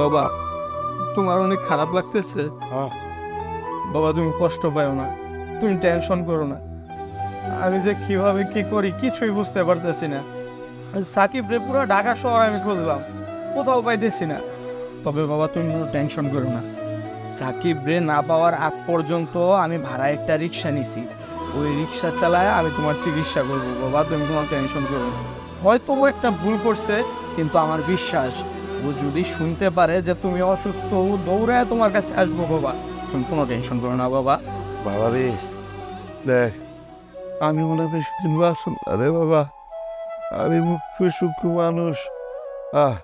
বাবা তোমার অনেক খারাপ লাগতেছে। বাবা তুমি কষ্ট পাও না। তুমি টেনশন করো না। আমি যে কীভাবে কি করি কিছুই বুঝতে পারতেছি না। সাকিব রে পুরো ঢাকা শহর আমি খুঁজলাম। কোথাও পাইতেছি না। তবে বাবা তুমি কোনো টেনশন করো না। সাকিব রে না পাওয়ার আগ পর্যন্ত আমি ভাড়া একটা রিক্সা নিছি। ওই রিক্সা চালায় আমি তোমার চিকিৎসা করব। বাবা তুমি কোনো টেনশন করো না। হয়তো ও একটা ভুল করছে কিন্তু আমার বিশ্বাস, ও যদি শুনতে পারে যে তুমি অসুস্থ, ও দৌড়ায় তোমার কাছে আসব বাবা। তুমি কোনো টেনশন করো না বাবা। বাবা রে, দেখ, আমি মনে বেশ বাসন আরে বাবা। আমি মুখ্য সূক্ষ্ম মানুষ। আহ,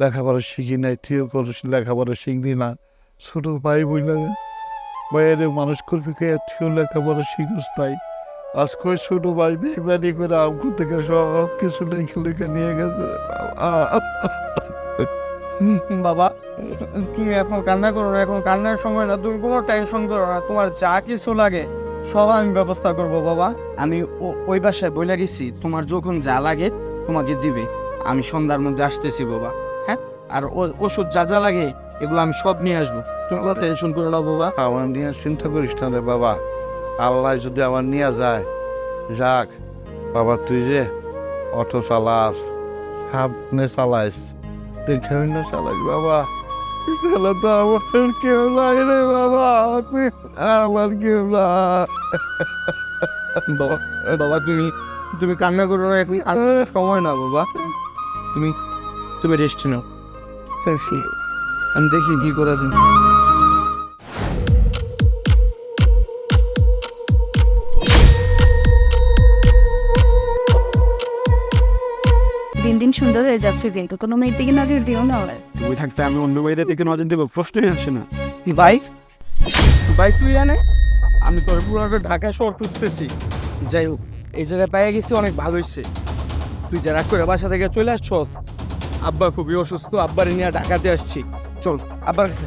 লেখাপড়া শিখি নাই তুইও করিস লেখাপড়া শিখবি না। ছোট ভাই বইলা বাইরে মানুষ করবি কে তুইও লেখাপড়া শিখিস নাই। আজ কই ছোট ভাই বেমানি করে আমকু থেকে সব কিছু লেখে লেখে নিয়ে গেছে। বাবা তুমি এখন কান্না করো না এখন কান্নার সময় না তুমি কোনো টেনশন করো না তোমার যা কিছু লাগে সব আমি ব্যবস্থা করব বাবা। আমি ওই বাসায় বলে গেছি তোমার যখন যা লাগে তোমাকে দিবে। আমি সন্ধ্যার মধ্যে আসতেছি বাবা হ্যাঁ? আর ওষুধ যা যা লাগে এগুলো আমি সব নিয়ে আসব। তুমি কোনো টেনশন করো না বাবা। আমার নিয়ে চিন্তা করিস না রে বাবা। আল্লাহ যদি আমার নিয়ে যায় যাক বাবা তুই যে অটো চালাস সামনে চালাইস দেখে না চালাইস বাবা। তো আমার কেউ লাগে রে বাবা তুই আমার কেউ না বাবা তুমি তুমি কান্না করো না এখন কান্নার সময় না বাবা। তুমি তুমি রেস্ট নাও। আমি দেখি কি করা যায়। সুন্দর হয়ে যাচ্ছে কিন্তু কোনো মেয়ের দিকে নজর দিও না আবার। তুমি থাকতে আমি অন্য মেয়েদের দিকে নজর দেবো প্রশ্নই আসে না। বাইক বাইক তুই জানে আমি তোর পুরো ঢাকা শহর খুঁজতেছি। যাই হোক এই জায়গায় পেয়ে গেছি অনেক ভালো হয়েছে তুই যারা করে বাসা থেকে চলে আসছস আব্বা খুবই অসুস্থ আব্বারে নিয়ে ঢাকাতে আসছি। চল আব্বার কাছে।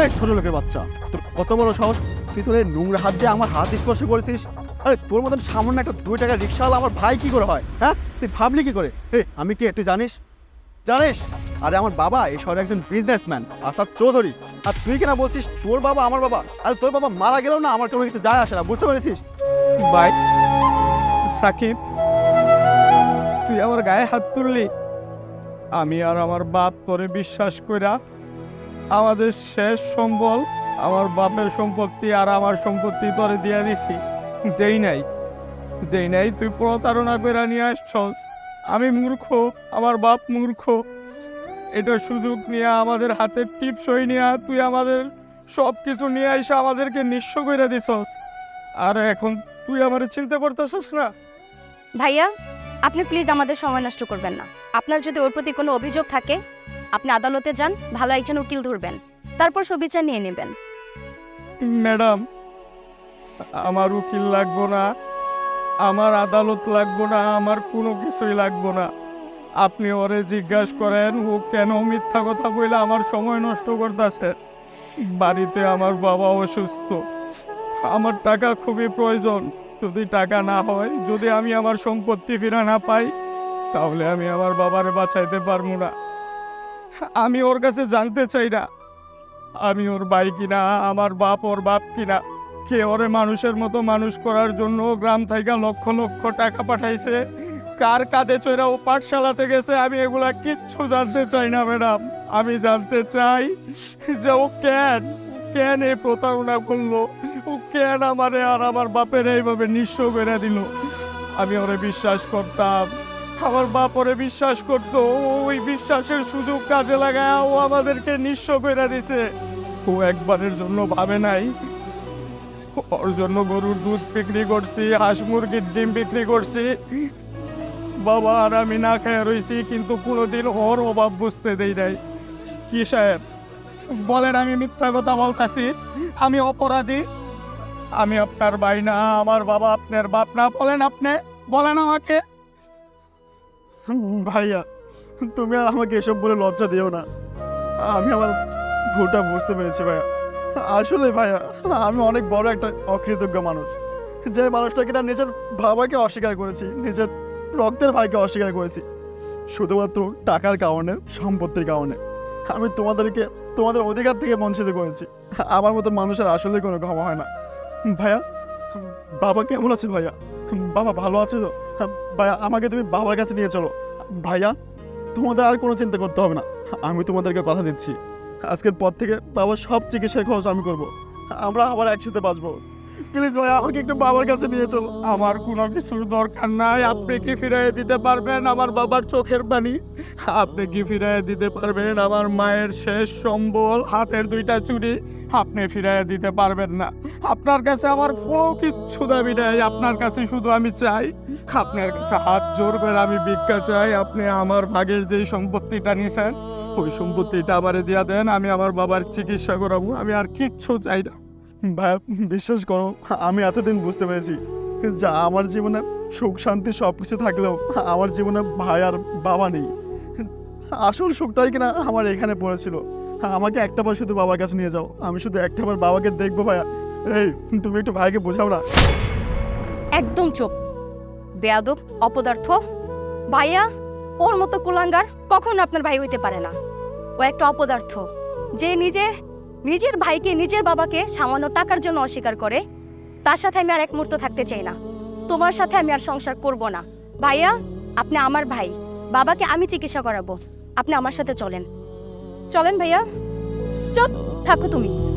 এই ছোট লোকের বাচ্চা তোর কত বড় সাহস? তুই তোর এই নোংরা হাত দিয়ে আমার হাত স্পর্শ করেছিস? আরে, তোর মতন সামান্য একটা দুই টাকার রিক্সাওয়ালা আমার ভাই কি করে হয়? হ্যাঁ? তুই ভাবলি কি করে? হে, আমি কে? তুই জানিস? জানিস? আরে, আমার বাবা এই শহরে একজন বিজনেসম্যান আসাদ চৌধুরী। আর তুই কেনা বলছিস? তোর বাবা আমার বাবা। আরে, তোর বাবা মারা গেলেও না আমার কোনো কিছু যায় আসে না, বুঝতে পেরেছিস? বাইক সাকিব, তুই আমার গায়ে হাত তুললি। আমি আর আমার বাপ তোরে বিশ্বাস কইরা আমাদের শেষ সম্বল, আমার বাপের সম্পত্তি আর আমার সম্পত্তি তোরে দিয়ে দিছি। দেই নাই। দেই নাই তুই প্রতারণা করে নিয়ে আসছস। আমি মূর্খ আমার বাপ মূর্খ। এটা সুযোগ নিয়ে আমাদের হাতের টিপসই নিয়ে তুই আমাদের সব কিছু নিয়ে এসে আমাদেরকে নিঃস্ব করে দিছস। আর এখন তুই আমার চিনতে পারতেছিস না? ভাইয়া আপনি প্লিজ আমাদের সময় নষ্ট করবেন না। আপনার যদি ওর প্রতি কোনো অভিযোগ থাকে আপনি আদালতে যান ভালো একজন উকিল ধরবেন। তারপর সুবিচার নিয়ে নেবেন। ম্যাডাম আমার উকিল লাগবো না, আমার আদালত লাগবো না, আমার কোনো কিছুই লাগবো না। আপনি ওরে জিজ্ঞাসা করেন, ও কেন মিথ্যা কথা বলে আমার সময় নষ্ট করতেছে? বাড়িতে আমার বাবা অসুস্থ। আমার টাকা খুবই প্রয়োজন। যদি টাকা না হয়, যদি আমি আমার সম্পত্তি ফিরা না পাই, তাহলে আমি আমার বাবারে বাঁচাইতে পারব না। আমি ওর কাছে জানতে চাই না। আমি ওর ভাই কিনা, আমার বাপ ওর বাপ কিনা। কে ওরে মানুষের মতো মানুষ করার জন্য গ্রাম থেকে লক্ষ লক্ষ টাকা পাঠাইছে? কার কাঁধে চড়া ও পাঠশালাতে গেছে? আমি এগুলা কিচ্ছু জানতে চাই না, ম্যাডাম। আমি জানতে চাই যে ও কেন কেন এই প্রতারণা করল? ও কেন আমারে আর আমার বাপের এইভাবে নিঃস্ব করে দিল? আমি ওরে বিশ্বাস করতাম। আমার বাপ ওরে বিশ্বাস করতো। ওই বিশ্বাসের সুযোগ কাজে লাগায় ও আমাদেরকে নিঃস্ব করে দিছে। ও একবারের জন্য ভাবে নাই ওর জন্য গরুর দুধ বিক্রি করছি, হাঁস মুরগির ডিম বিক্রি করছি। বাবা আর আমি না খেয়ে রয়েছি কিন্তু কোনোদিন ওর অভাব বুঝতে দেই নাই। কি সাহেব বলেন, আমি মিথ্যা কথা বলতেছি। আমি অপরাধী। আমি আপনার ভাই না, আমার বাবা আপনার বাপ না। বলেন আপনি, বলেন আমাকে। ভাইয়া, তুমি আর আমাকে এসব বলে লজ্জা দিও না। আমি আমার ভুলটা বুঝতে পেরেছি ভাইয়া। আসলে ভাইয়া আমি অনেক বড় একটা অকৃতজ্ঞ মানুষ। যে মানুষটাকে না নিজের বাবাকে অস্বীকার করেছি, নিজের রক্তের ভাইকে অস্বীকার করেছি, শুধুমাত্র টাকার কারণে, সম্পত্তির কারণে। আমি তোমাদেরকে, তোমাদের অধিকার থেকে বঞ্চিত করেছি। আমার মতো মানুষের আসলে কোনো ক্ষমা হয় না। ভাইয়া, বাবা কেমন আছে ভাইয়া? বাবা ভালো আছে তো? ভাইয়া, আমাকে তুমি বাবার কাছে নিয়ে চলো। ভাইয়া, তোমাদের আর কোনো চিন্তা করতে হবে না। আমি তোমাদেরকে কথা দিচ্ছি। আজকের পর থেকে বাবার সব চিকিৎসার খরচ আমি করব। আমরা আবার একসাথে বাঁচবো। প্লিজ ভাইয়া আমাকে একটু বাবার কাছে নিয়ে চলো। আমার কোনো কিছুর দরকার নাই। আপনি কি ফিরিয়ে দিতে পারবেন আমার বাবার চোখের পানি? আপনি কি ফিরিয়ে দিতে পারবেন আমার মায়ের শেষ সম্বল, হাতের দুইটা চুড়ি? আপনি ফিরিয়ে দিতে পারবেন না। আপনার কাছে আমার কোনো কিচ্ছু দাবি নেই। আপনার কাছে শুধু আমি চাই, আপনার কাছে হাত জোর করে আমি ভিক্ষা চাই। আপনি আমার ভাগের যেই সম্পত্তিটা নিয়েছেন ওই সম্পত্তিটা আমারে দিয়া দেন, আমি আমার বাবার চিকিৎসা করাবো, আমি আর কিচ্ছু চাই না। ভাইয়া, বিশ্বাস করো, আমি এতদিন বুঝতে পেরেছি যে আমার জীবনে সুখ, শান্তি সব কিছু থাকলেও আমার জীবনে ভাই আর বাবা নেই। আসল সুখটাই কিনা আমার এখানে পড়েছিল। আমাকে একটা বার শুধু বাবার কাছে নিয়ে যাও, আমি শুধু একটা বার বাবাকে দেখব ভাইয়া। এই, তুমি একটু ভাইকে বোঝাও না। একদম চুপ। বেয়াদব, অপদার্থ, ভাইয়া। ওর মতো কুলাঙ্গার কখনো আপনার ভাই হইতে পারে না। ও একটা অপদার্থ। যে নিজে, নিজের ভাইকে নিজের বাবাকে সামান্য টাকার জন্য অস্বীকার করে, তার সাথে আমি আর এক মুহূর্ত থাকতে চাই না। তোমার সাথে আমি আর সংসার করব না। ভাইয়া, আপনি আমার ভাই। বাবাকে আমি চিকিৎসা করাবো। আপনি আমার সাথে চলেন। চলেন ভাইয়া। চুপ থাকো তুমি।